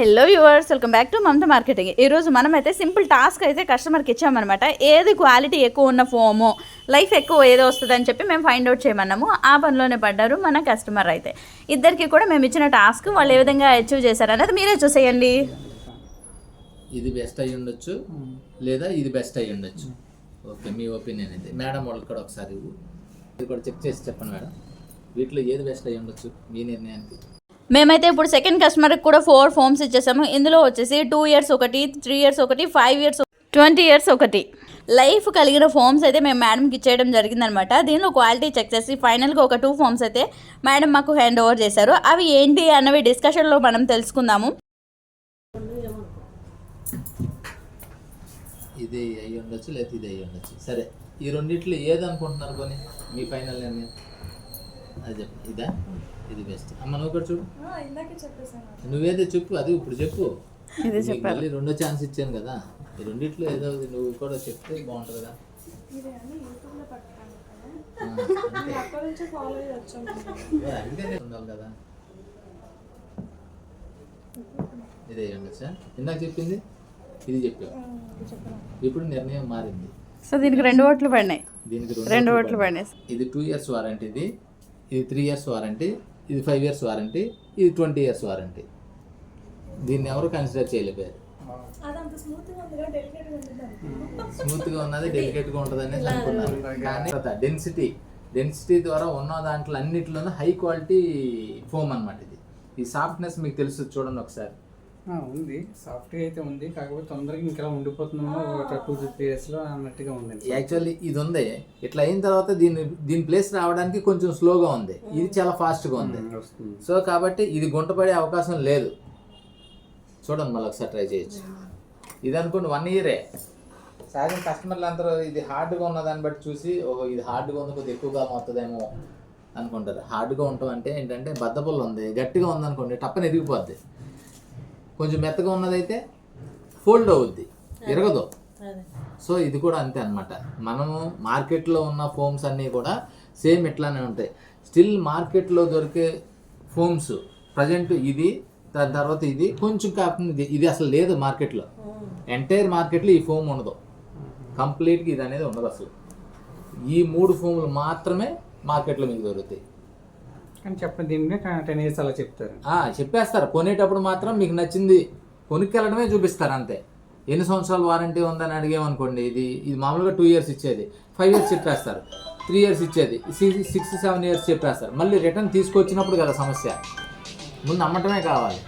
Hello viewers welcome back to Mamata marketing ఈరోజు మనమైతే simple task అయితే కస్టమర్కి ఇచ్చామన్నమాట. ఏది క్వాలిటీ ఎక్కువ ఉన్న ఫోము లైఫ్ ఎక్కువ ఏదో వస్తుందని చెప్పి మేము ఫైండ్ అవుట్ చేయమన్నాము. ఆ పనిలోనే పడ్డారు మన కస్టమర్ అయితే. ఇద్దరికి కూడా మేము ఇచ్చిన టాస్క్ వాళ్ళు ఏ విధంగా అచీవ్ చేశారు అనేది మీరే చూసేయండి. ఇది బెస్ట్ అయ్యి ఉండొచ్చు లేదా ఇది బెస్ట్ అయి ఉండొచ్చు. ఓకే మీ ఒపీనియన్ అయితే. మేడం వాళ్ళకి కూడా ఒకసారి ఇది కూడా చెక్ చేసి చెప్పండి మేడం. వీటిలో ఏది బెస్ట్ అయ్యి ఉండొచ్చు? మీ నిర్ణయానికి. మేమైతే ఇప్పుడు సెకండ్ కస్టమర్కి కూడా ఫోర్ ఫోమ్స్ ఇచ్చేసాము. ఇందులో వచ్చేసి టూ ఇయర్స్ ఒకటి త్రీ ఇయర్స్ ఒకటి ఫైవ్ ఇయర్స్ ట్వంటీ ఇయర్స్ ఒకటి. లైఫ్ కలిగిన ఫామ్స్ అయితే మేము మేడంకి ఇచ్చేయడం జరిగిందనమాట. దీనిలో క్వాలిటీ చెక్ చేసి ఫైనల్గా ఒక టూ ఫామ్స్ అయితే మేడం మాకు హ్యాండ్ ఓవర్ చేశారు. అవి ఏంటి అన్నవి డిస్కషన్లో మనం తెలుసుకుందాము. ఇది అయి ఉండొచ్చు లేదా ఇది అయి ఉండొచ్చు సరే ఈ రెండిట్లో ఏది అనుకుంటున్నారు కొని మీ ఫైనల్ నిర్ణయం. అది ఇదా? ఇది బెస్ట్ అమ్మ నువ్వు కూడా చూడు. నువ్వేదో చెప్పు అది ఇప్పుడు చెప్పు. మళ్ళీ రెండో ఛాన్స్ ఇచ్చాను కదా. ఈ రెండిట్లో ఏదో నువ్వు కూడా చెప్తే బాగుంటుంది కదా. ఉండాలి కదా. ఇదే ఇందాక చెప్పింది? ఇది చెప్పావు ఇప్పుడు నిర్ణయం మారింది. సో దీనికి రెండు ఓట్లు పడినాయి. దీనికి రెండు ఓట్లు పడినాయి. ఇది టూ ఇయర్స్ వారంటీ ఇది. ఇది త్రీ ఇయర్స్ వారంటీ ఇది ఫైవ్ ఇయర్స్ వారంటీ ఇది ట్వంటీ ఇయర్స్ వారంటీ దీన్ని ఎవరు కన్సిడర్ చేయలేపారు స్మూత్గా ఉన్నది డెలికేట్గా ఉంటుంది అనేసి అనుకున్నారు కానీ డెన్సిటీ డెన్సిటీ ద్వారా ఉన్న దాంట్లో అన్నిటిలోనూ హై క్వాలిటీ ఫోమ్ అన్నమాట ఇది. ఈ సాఫ్ట్నెస్ మీకు తెలుసు చూడండి ఒకసారి. ఉంది. సాఫ్ట్గా అయితే ఉంది. కాకపోతే తొందరగా ఇంకా ఉండిపోతున్నాము ఒక టూ త్రీ ఇయర్స్లో అన్నట్టుగా ఉందండి యాక్చువల్లీ ఇది ఉంది. ఇట్లా అయిన తర్వాత దీని దీని ప్లేస్ రావడానికి కొంచెం స్లోగా ఉంది. ఇది చాలా ఫాస్ట్గా ఉంది. సో కాబట్టి ఇది గుంటపడే అవకాశం లేదు. చూడండి మళ్ళీ ఒకసారి ట్రై చేయొచ్చు. ఇది అనుకోండి వన్ ఇయరే. సహజం కస్టమర్లు అందరూ ఇది హార్డ్గా ఉన్న దాన్ని బట్టి చూసి ఓహో ఇది హార్డ్గా ఉంది కొద్దిగా ఎక్కువగా అవుతుందేమో అనుకుంటారు. హార్డ్గా ఉండటం అంటే ఏంటంటే బద్దపల్లు ఉంది గట్టిగా ఉందనుకోండి టప్పని ఎదిగిపోద్ది కొంచెం మెత్తగా ఉన్నదైతే ఫోల్డ్ అవుద్ది ఎరగదు సో ఇది కూడా అంతే అన్నమాట. మనము మార్కెట్లో ఉన్న ఫోమ్స్ అన్నీ కూడా సేమ్ ఇట్లానే ఉంటాయి. స్టిల్ మార్కెట్లో దొరికే ఫోమ్స్ ప్రజెంట్ ఇది దాని తర్వాత ఇది కొంచెం కాకుండా ఇది ఇది అసలు లేదు మార్కెట్లో. ఎంటైర్ మార్కెట్లో ఈ ఫోమ్ ఉండదు. కంప్లీట్గా ఇది అనేది ఉండదు అసలు. ఈ మూడు ఫోములు మాత్రమే మార్కెట్లో మీకు దొరుకుతాయి. కానీ చెప్పండి దీన్ని టెన్ ఇయర్స్ అలా చెప్తారు. చెప్పేస్తారు. కొనేటప్పుడు మాత్రం మీకు నచ్చింది కొనుక్కెళ్ళడమే చూపిస్తారు అంతే. ఎన్ని సంవత్సరాలు వారంటీ ఉందని అడిగామనుకోండి ఇది ఇది మామూలుగా టూ ఇయర్స్ ఇచ్చేది. ఫైవ్ ఇయర్స్ చెప్పేస్తారు. త్రీ ఇయర్స్ ఇచ్చేది. సిక్స్ సెవెన్ ఇయర్స్ చెప్పేస్తారు. మళ్ళీ రిటర్న్ తీసుకొచ్చినప్పుడు కదా సమస్య. ముందు అమ్మటమే కావాలి.